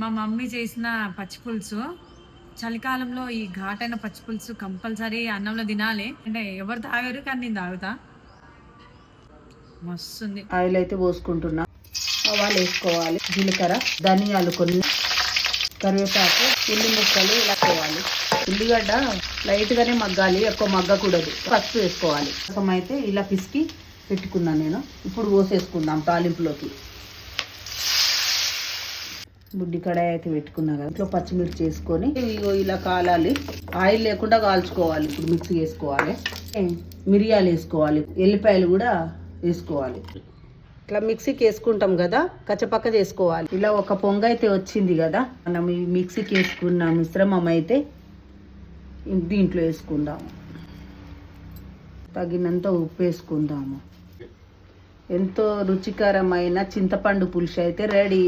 మా మమ్మీ చేసిన పచ్చిపులుసు చలికాలంలో ఈ ఘాటైన పచ్చిపులుసు కంపల్సరీ అన్నంలో తినాలి. అంటే ఎవరు తాగారు కానీ నేను తాగుతా. మస్తుంది. ఆయిల్ అయితే పోసుకుంటున్నా. ఆవాలు వేసుకోవాలి. జీలకర్ర ధనియాలు కొన్ని. కరివేపాకు ఉల్లి ముక్కలు ఇలా వేయాలి ఉల్లిగడ్డ లైట్గానే మగ్గాలి. ఎక్కువ మగ్గకూడదు. పసుపు వేసుకోవాలి. రసం అయితే ఇలా పిసికి పెట్టుకున్నాను నేను. ఇప్పుడు పోసేసుకుందాం తాలింపులోకి. బుడ్డి కడాయి అయితే పెట్టుకున్నా కదా. ఇంట్లో పచ్చిమిర్చి వేసుకొని ఇగో ఇలా కాలాలి. ఆయిల్ లేకుండా కాల్చుకోవాలి. ఇప్పుడు మిక్సీ వేసుకోవాలి. మిరియాలు వేసుకోవాలి. ఎల్లిపాయలు కూడా వేసుకోవాలి. ఇట్లా మిక్సీకి వేసుకుంటాం కదా కచ్చపక్క చేసుకోవాలి. ఇలా ఒక పొంగ అయితే వచ్చింది కదా మనం ఈ మిక్సీకి వేసుకున్న మిశ్రమం అయితే దీంట్లో వేసుకుందాము. తగినంత ఉప్పు వేసుకుందాము. ఎంతో రుచికరమైన చింతపండు పులుసు అయితే రెడీ.